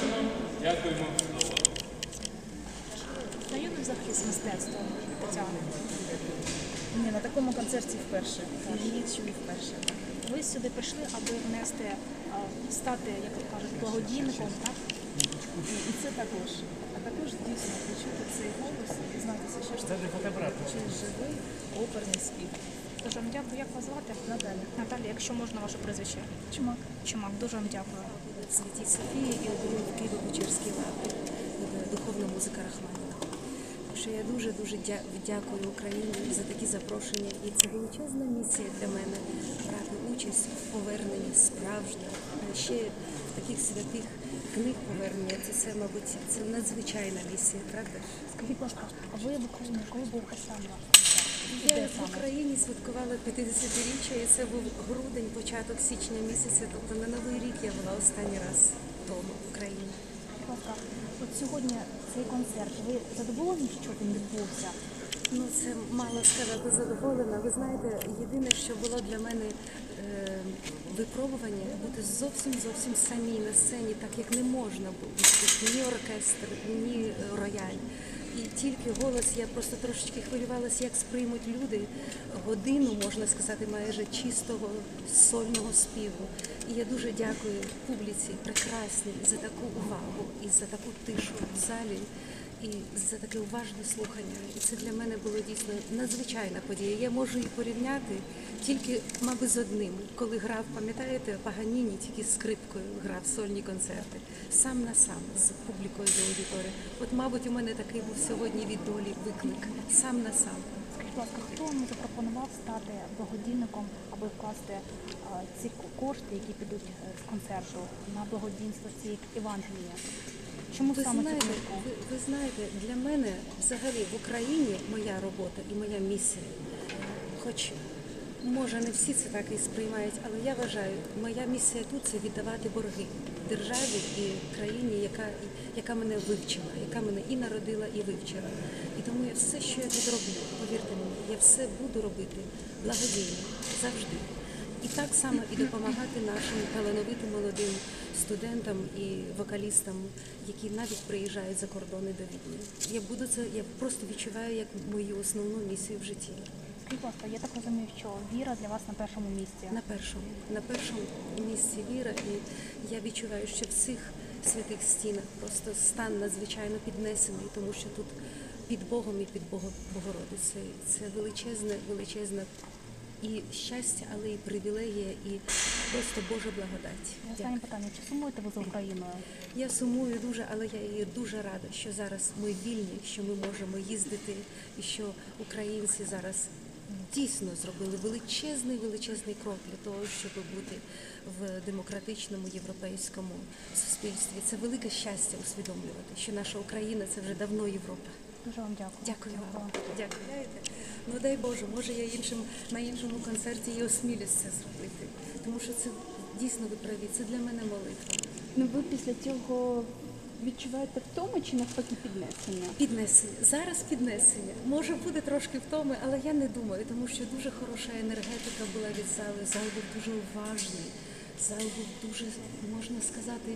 завершено. Дякуємо за увагу. Знайомі взагалі з мистецтвом Тетяни? Ні, на такому концерті вперше. Її чую вперше. Ви сюди прийшли, аби внести, стати, як то кажуть, благодійником, так? І це також. А також дійсно почути цей голос і дізнатися, що ж це живий оперний спів. Дуже вам дякую. Як вас звати? Наталя. Наталія, якщо можна ваше прізвище. Чумак. Чумак, дуже вам дякую. Святій Софії і оберу в Києво-Печерській лаврі духовна музика Рахманіна. Так що я дуже дуже дя- дякую Україні за такі запрошення. І це величезна місія для мене брати участь в поверненні справжніх, а ще в таких святих книг повернення. Це, це мабуть, це надзвичайна місія, правда? Скажіть, будь ласка, а ви в Україні, коли був концерт? Я в? Україні святкувала 50-річчя, і це був грудень, початок січня місяця. Тобто на новий рік я була останній раз вдома в Україні. От сьогодні цей концерт, ви задоволені, що він відбувся? Ну, це мало сказати задоволена. Ви знаєте, єдине, що було для мене е, випробування, бути зовсім зовсім самій на сцені, так як не можна бути. Ні оркестр, ні рояль. І тільки голос, я просто трошечки хвилювалася, як сприймуть люди годину, можна сказати, майже чистого сольного співу. І я дуже дякую публіці прекрасній за таку увагу і за таку тишу в залі і за таке уважне слухання. І це для мене було дійсно надзвичайна подія. Я можу її порівняти тільки, мабуть, з одним, коли грав, пам'ятаєте, Паганіні тільки скрипкою грав сольні концерти, сам на сам з публікою з аудиторією. От, мабуть, у мене такий був сьогодні від долі виклик сам на сам. Скажіть, ласка, хто вам запропонував стати благодійником, аби вкласти ці кошти, які підуть е, з концерту на благодійство цієї Євангелії? Чому Ви саме знаєте, ви, ви знаєте, для мене взагалі в Україні моя робота і моя місія, хоч може не всі це так і сприймають, але я вважаю, моя місія тут це віддавати борги державі і країні, яка, яка мене вивчила, яка мене і народила, і вивчила. І тому я все, що я тут роблю, повірте мені, я все буду робити благодійно завжди. І так само і допомагати нашим талановитим молодим студентам і вокалістам, які навіть приїжджають за кордони до Відня. Я буду це, я просто відчуваю як мою основну місію в житті. Скажіть, будь ласка, я так розумію, що віра для вас на першому місці. На першому, на першому місці віра, і я відчуваю, що в цих святих стінах просто стан надзвичайно піднесений, тому що тут під Богом і під Богом Богородицею. Це величезне, величезне і щастя, але і привілегія, і просто Божа благодать. Останнє питання, чи сумуєте ви за Україною? Я сумую дуже, але я її дуже рада, що зараз ми вільні, що ми можемо їздити, і що українці зараз дійсно зробили величезний величезний крок для того, щоб бути в демократичному європейському суспільстві. Це велике щастя усвідомлювати, що наша Україна це вже давно Європа. Дуже вам дякую. Дякую вам. Дякую. Ну дай Боже, може я іншим на іншому концерті і осмілюсь це зробити, тому що це дійсно ви праві. Це для мене молитва. Ну ви після цього відчуваєте втому чи навпаки піднесення? Піднесення. Зараз піднесення. Може буде трошки втоми, але я не думаю, тому що дуже хороша енергетика була від зали. Зал був дуже уважний. Зал був дуже, можна сказати,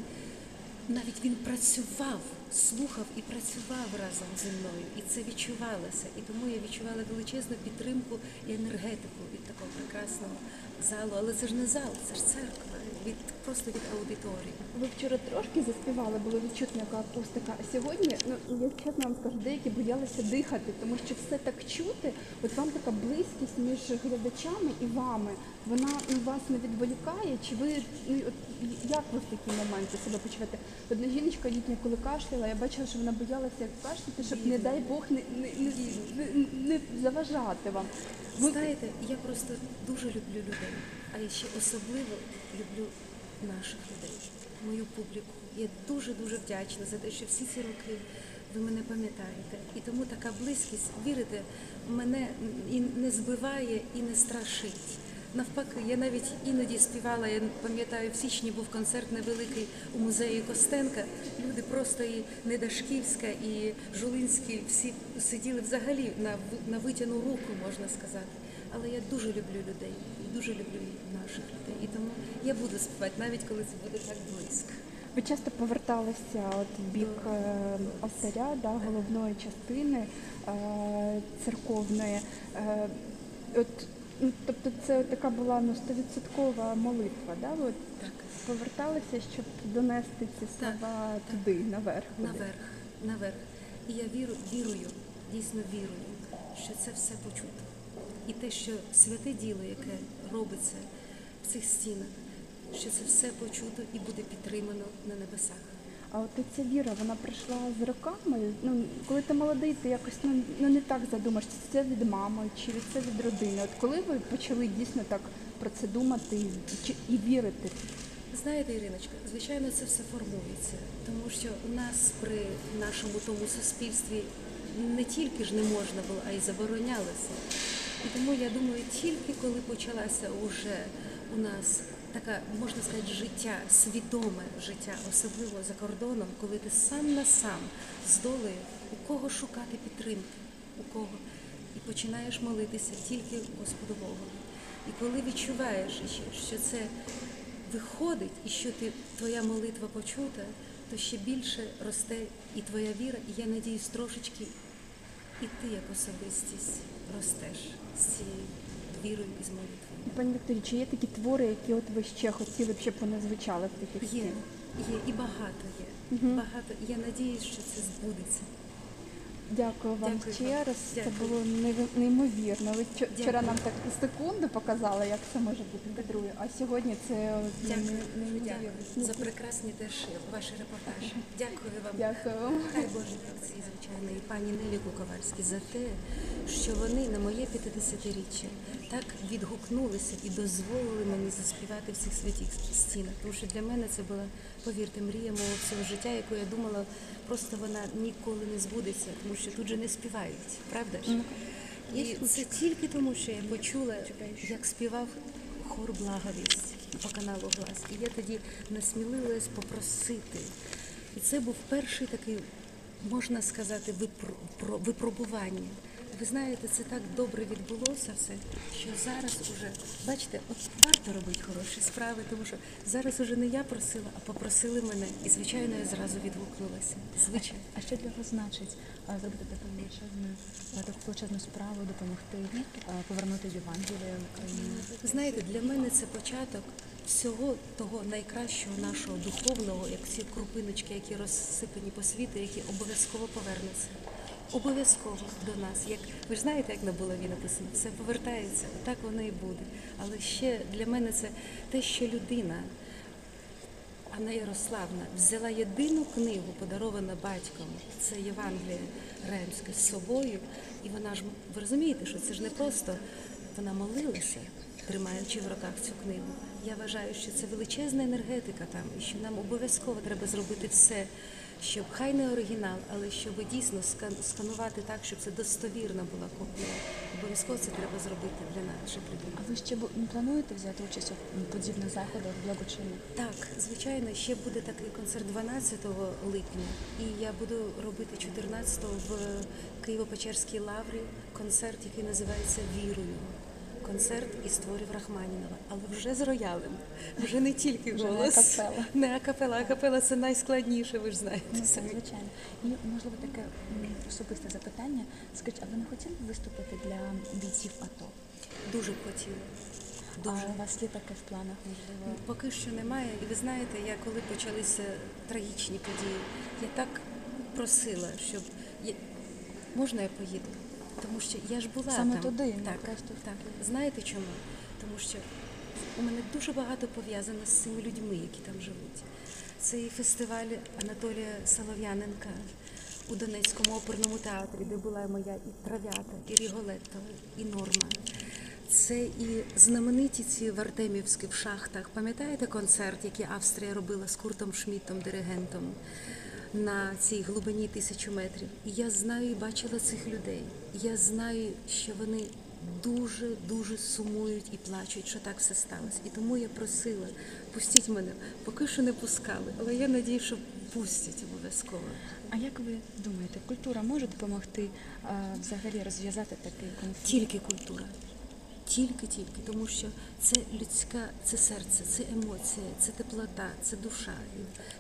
навіть він працював, слухав і працював разом зі мною. І це відчувалося. І тому я відчувала величезну підтримку і енергетику від такого прекрасного залу. Але це ж не зал, це ж церква. Від просто від аудиторії. Ви вчора трошки заспівали, було відчутно яка акустика. А сьогодні, ну я чесно вам скажу, деякі боялися дихати, тому що все так чути. От вам така близькість між глядачами і вами. Вона ну, вас не відволікає? Чи ви ну от як ви в такі моменти себе почуваєте? Одна жіночка літня, коли кашляла, я бачила, що вона боялася як кашляти, щоб не дай Бог не, не, не, не, не заважати вам. Ви Знаєте, я просто дуже люблю людей, а я ще особливо люблю наших людей, мою публіку. Я дуже дуже вдячна за те, що всі ці роки ви мене пам'ятаєте. І тому така близькість, вірите, мене і не збиває, і не страшить. Навпаки, я навіть іноді співала, я пам'ятаю, в січні був концерт невеликий у музеї Костенка. Люди просто і Недашківська, і Жулинський всі сиділи взагалі на, на витяну руку, можна сказати. Але я дуже люблю людей, дуже люблю наших людей. І тому я буду співати, навіть коли це буде так близько. Ви часто поверталися от в бік е, алтаря, да, головної частини е, церковної. Е, от, ну, тобто це така була ну, стовідсоткова молитва, да? От Так. поверталися, щоб донести ці Так, слова туди, наверх. кудись? Наверх, наверх. І я віру, вірую, дійсно вірую, що це все почуто. І те, що святе діло, яке робиться в цих стінах, що це все почуто і буде підтримано на небесах. А от ця віра, вона прийшла з роками. Ну, коли ти молодий, ти якось ну, ну не так задумаєшся, це від мами чи від це від родини. От коли ви почали дійсно так про це думати і, чи- і вірити? Знаєте, Іриночка, звичайно, це все формується, тому що у нас при нашому тому суспільстві не тільки ж не можна було, а й заборонялося. І тому я думаю, тільки коли почалася уже у нас така, можна сказати, життя, свідоме життя, особливо за кордоном, коли ти сам на сам з долею, у кого шукати підтримки, у кого, і починаєш молитися тільки Господу Богу. І коли відчуваєш, що це виходить і що ти, твоя молитва почута, то ще більше росте і твоя віра, і я надіюсь, трошечки і ти як особистість ростеш з цією вірою і з молитвою. Пані Вікторі, чи є такі твори, які от ви ще хотіли б, щоб вони звучали в таких Є, стінах? є і багато є. Багато. І Я надіюсь, що це збудеться. Дякую вам Дякую ще раз. Це було неймовірно. Ви вчора Дякую. нам так секунду показали, як це може бути кадрує, а сьогодні це Дякую. Дякую за прекрасні теж ваші репортажі. Дякую вам. Дякую вам. Хай Божі творці, звичайно, і пані Нелі Куковарській за те, що вони на моє 50-річчя так відгукнулися і дозволили мені заспівати в цих святих стінах. Тому що для мене це була, повірте, мрія мого всього життя, яку я думала, просто вона ніколи не збудеться, тому що тут же не співають, правда ж? І це тільки тому, що я почула, як співав хор благовість по каналу Глас. І я тоді насмілилась попросити. І це був перший такий, можна сказати, випро- випробування. Ви знаєте, це так добре відбулося все, що зараз уже, бачите, от варто робити хороші справи, тому що зараз уже не я просила, а попросили мене. І, звичайно, я зразу відгукнулася. Звичайно. А що для вас значить зробити таку величезну, таку величезну справу, допомогти повернути Євангеліє в Україну? Знаєте, для мене це початок всього того найкращого нашого духовного, як ці крупиночки, які розсипані по світу, які обов'язково повернуться. Обов'язково до нас. Як ви ж знаєте, як на булаві написано, все повертається, так воно і буде. Але ще для мене це те, що людина, Анна Ярославна, взяла єдину книгу, подаровану батьком, це Євангеліє Ремське з собою. І вона ж, ви розумієте, що це ж не просто вона молилася, тримаючи в руках цю книгу. Я вважаю, що це величезна енергетика там, і що нам обов'язково треба зробити все, щоб хай не оригінал, але щоб дійсно скан- сканувати так, щоб це достовірна була копія. Обов'язково це треба зробити для наших людей. А ви ще плануєте взяти участь у подібних заходах благочинних? Так, звичайно, ще буде такий концерт 12 липня, і я буду робити 14 в Києво-Печерській лаврі концерт, який називається Вірою. Концерт із творів Рахманінова, але вже з роялем, вже не тільки Вже не голос. акапела. Не акапела, акапела це найскладніше, ви ж знаєте. Ну, самі. звичайно. І можливо таке особисте запитання. Скажіть, а ви не хотіли б виступити для бійців АТО? Дуже б хотіла. А у вас є таке в планах, можливо? Поки що немає. І ви знаєте, я коли почалися трагічні події, я так просила, щоб я... можна я поїду? Тому що я ж була Саме там. туди, не так, просто так. Знаєте чому? Тому що у мене дуже багато пов'язано з цими людьми, які там живуть. Це і фестиваль Анатолія Солов'яненка у Донецькому оперному театрі, де була моя і трав'ята, і Ріголетто, і Норма. Це і знамениті ці в Артемівські в шахтах. Пам'ятаєте концерт, який Австрія робила з Куртом Шмітом, диригентом на цій глибині тисячу метрів? І я знаю і бачила цих людей. Я знаю, що вони дуже дуже сумують і плачуть, що так все сталося. І тому я просила, пустіть мене, поки що не пускали, але я надію, що пустять обов'язково. А як ви думаєте, культура може допомогти а, взагалі розв'язати такий конфлікт? Тільки культура. Тільки-тільки, тому що це людська, це серце, це емоція, це теплота, це душа.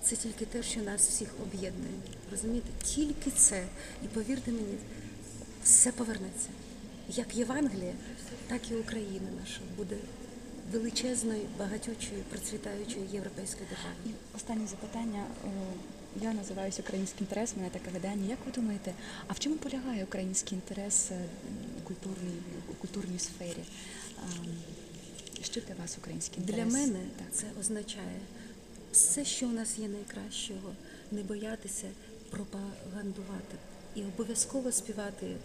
Це тільки те, що нас всіх об'єднує. Розумієте? Тільки це. І повірте мені, все повернеться. Як Євангелія, так і Україна наша буде величезною, багатючою, процвітаючою європейською державою. І останнє запитання. Е, Я називаюся Український інтерес, мене таке видання. Як ви думаєте, а в чому полягає український інтерес е, культурній, культурній сфері? Що для вас український інтерес? Для мене Так. це означає все, що у нас є найкращого, не боятися пропагандувати і обов'язково співати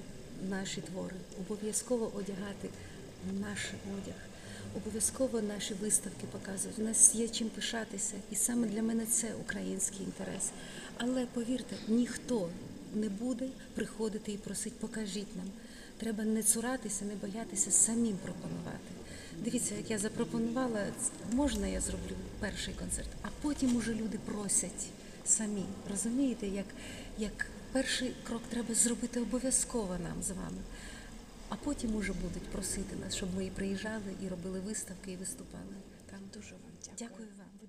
наші твори, обов'язково одягати наш одяг, обов'язково наші виставки показувати. У нас є чим пишатися, і саме для мене це український інтерес. Але повірте, ніхто не буде приходити і просить, покажіть нам. Треба не цуратися, не боятися самим пропонувати. Дивіться, як я запропонувала, можна я зроблю перший концерт, а потім уже люди просять самі. Розумієте, як, як перший крок треба зробити обов'язково нам з вами, а потім уже будуть просити нас, щоб ми і приїжджали, і робили виставки, і виступали. Там Дуже вам дякую. дякую вам.